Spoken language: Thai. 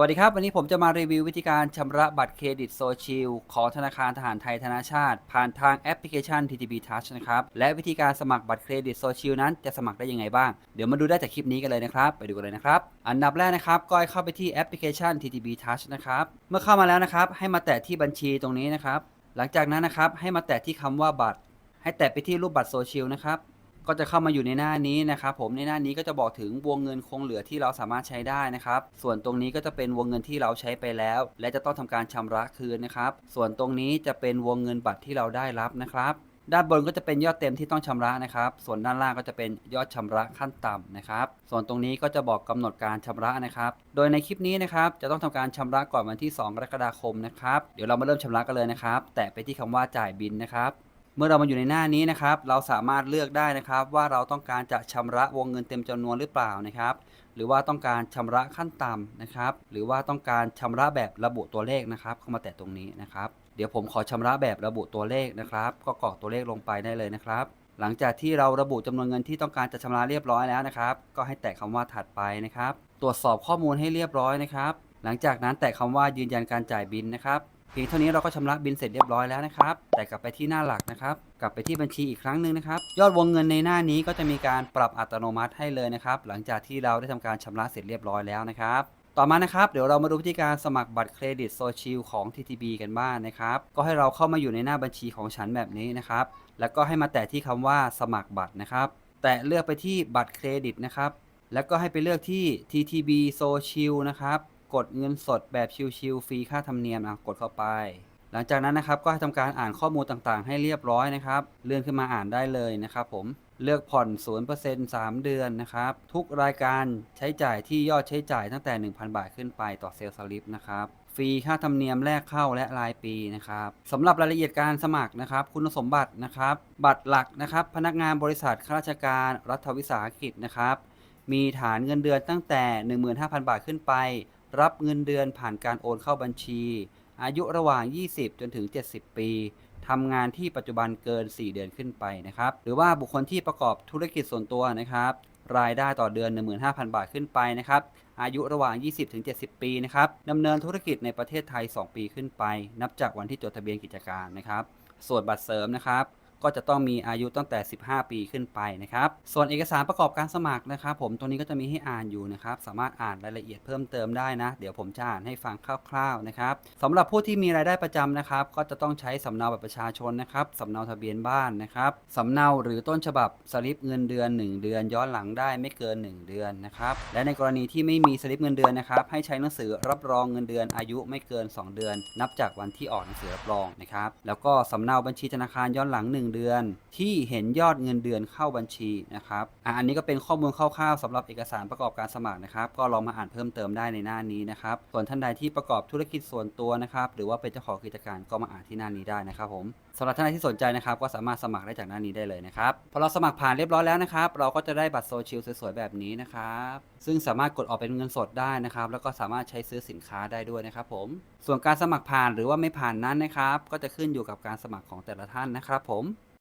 วัสดีครับ วันนี้ผมจะมารีวิววิธีการชำระบัตรเครดิตโซชิลของธนาคารทหารไทยธนาชาติ ผ่านทางแอปพลิเคชัน TTB Touch นะครับ และวิธีการสมัครบัตรเครดิตโซชิลนั้นจะสมัครได้ยังไงบ้าง เดี๋ยวมาดูได้จากคลิปนี้กันเลยนะครับ ไปดูกันเลยนะครับ อันดับแรกนะครับก็ให้เข้าไปที่แอปพลิเคชัน TTB Touch นะครับ เมื่อเข้ามาแล้วนะครับ ให้มาแตะที่บัญชีตรงนี้นะครับ หลังจากนั้นนะครับให้มาแตะที่คำว่าบัตร ให้แตะไปที่รูปบัตรโซชิลนะครับ ก็จะเข้ามาอยู่ในหน้านี้นะครับผมในหน้านี้ก็จะบอกถึงวงเงินคงเหลือที่เราสามารถใช้ได้นะครับส่วนตรงนี้ก็จะเป็นวงเงินที่เราใช้ไปแล้ว และจะต้องทำการชำระคืนนะครับส่วนตรงนี้จะเป็นวงเงินบัตรที่เราได้รับนะครับด้านบนก็จะเป็นยอดเต็มที่ต้องชำระนะครับ ส่วนด้านล่างก็จะเป็นยอดชำระขั้นต่ำนะครับ ส่วนตรงนี้ก็จะบอกกำหนดการชำระนะครับ โดยในคลิปนี้นะครับจะต้องทำการชำระก่อนวันที่ 2 กรกฎาคมนะครับ เดี๋ยวเรามาเริ่มชำระกันเลยนะครับ แตะไปที่คำว่าจ่ายบินนะครับ เมื่อเรามาอยู่ในหน้านี้นะครับ เราสามารถเลือกได้นะครับ ว่าเราต้องการจะชำระวงเงินเต็มจำนวนหรือเปล่านะครับ หรือว่าต้องการชำระขั้นต่ำนะครับ หรือว่าต้องการชำระแบบระบุตัวเลขนะครับ เข้ามาแตะตรงนี้นะครับ เดี๋ยวผมขอชำระแบบระบุตัวเลขนะครับ ก็กรอกตัวเลขลงไปได้เลยนะครับ หลังจากที่เราระบุจำนวนเงินที่ต้องการจะชำระเรียบร้อยแล้วนะครับ ก็ให้แตะคำว่าถัดไปนะครับ ตรวจสอบข้อมูลให้เรียบร้อยนะครับ หลังจากนั้นแตะคำว่ายืนยันการจ่ายบินนะครับ เพียงเท่านี้เราก็ชำระบินเสร็จเรียบร้อยแล้วนะครับ แต่กลับไปที่หน้าหลักนะครับ กลับไปที่บัญชีอีกครั้งหนึ่งนะครับ ยอดวงเงินในหน้านี้ก็จะมีการปรับอัตโนมัติให้เลยนะครับ หลังจากที่เราได้ทำการชำระเสร็จเรียบร้อยแล้วนะครับต่อมานะครับเดี๋ยวเรามาดูวิธีการสมัครบัตรเครดิตโซชิลของ TTB กันบ้างนะครับ ก็ให้เราเข้ามาอยู่ในหน้าบัญชีของฉันแบบนี้นะครับ แล้วก็ให้มาแตะที่คำว่าสมัครบัตรนะครับ แตะเลือกไปที่บัตรเครดิตนะครับ แล้วก็ให้ไปเลือกที่ TTB Social นะครับ กดเงินสดแบบชิลๆฟรีค่าธรรมเนียมอะกดเข้าไป หลังจากนั้นนะครับก็ให้ทำการอ่านข้อมูลต่างๆ ให้เรียบร้อยนะครับ เลื่อนขึ้นมาอ่านได้เลยนะครับผมเลือกผ่อน 0% 3 เดือนนะครับ ทุกรายการใช้จ่ายที่ยอดใช้จ่ายตั้งแต่ 1,000 บาทขึ้นไปต่อเซลล์สลิปนะครับ ฟรีค่าธรรมเนียมแรกเข้าและรายปีนะครับสำหรับรายละเอียดการสมัครนะครับ คุณสมบัตินะครับ บัตรหลักนะครับ พนักงานบริษัทข้าราชการรัฐวิสาหกิจนะครับ มีฐานเงินเดือนตั้งแต่ 15,000 บาทขึ้นไป รับเงินเดือนผ่านการโอนเข้าบัญชี อายุระหว่าง 20 จนถึง 70 ปีทำงานที่ปัจจุบันเกิน 4 เดือนขึ้นไปนะครับ หรือว่าบุคคลที่ประกอบธุรกิจส่วนตัวนะครับ รายได้ต่อเดือน 15,000 บาทขึ้นไปนะครับ อายุระหว่าง 20ถึง70 ปีนะครับดำเนินธุรกิจในประเทศไทย 2 ปีขึ้นไป นับจากวันที่จดทะเบียนกิจการนะครับ ส่วนบัตรเสริมนะครับ ก็จะต้องมีอายุตั้งแต่ 15 ปีขึ้นไปนะครับ ส่วนเอกสารประกอบการสมัครนะครับ ผมตัวนี้ก็จะมีให้อ่านอยู่นะครับ สามารถอ่านรายละเอียดเพิ่มเติมได้นะ เดี๋ยวผมจะอ่านให้ฟังคร่าวๆนะครับสำหรับผู้ที่มีรายได้ประจำนะครับ ก็จะต้องใช้สำเนาบัตรประชาชนนะครับสำเนาทะเบียนบ้านนะครับสำเนาหรือต้นฉบับสลิปเงินเดือน 1 เดือน ย้อนหลังได้ไม่เกิน 1 เดือนนะครับ และในกรณีที่ไม่มีสลิปเงินเดือนนะครับ ให้ใช้หนังสือรับรองเงินเดือนอายุไม่เกิน 2 เดือน นับจากวันที่ออกหนังสือรับรองนะครับ แล้วก็สำเนาบัญชีธนาคารย้อนหลัง 1เดือนที่เห็นยอดเงินเดือนเข้าบัญชีนะครับอันนี้ก็เป็นข้อมูลคร่าวๆสำหรับเอกสารประกอบการสมัครนะครับ ก็ลองมาอ่านเพิ่มเติมได้ในหน้านี้นะครับส่วนท่านใดที่ประกอบธุรกิจส่วนตัวนะครับหรือว่าเป็นเจ้าของกิจการก็มาอ่านที่หน้านี้ได้นะครับผม สำหรับท่านใดที่สนใจนะครับ ก็สามารถสมัครได้จากหน้านี้ได้เลยนะครับ พอเราสมัครผ่านเรียบร้อยแล้วนะครับ เราก็จะได้บัตรโซเชียลสวยๆแบบนี้นะครับ ซึ่งสามารถกดออกเป็นเงินสดได้นะครับ แล้วก็สามารถใช้ซื้อสินค้าได้ด้วยนะครับผม ส่วนการสมัครผ่านหรือว่าไม่ผ่านนั้นนะครับ ก็จะขึ้นอยู่กับการสมัครของแต่ละท่านนะครับผม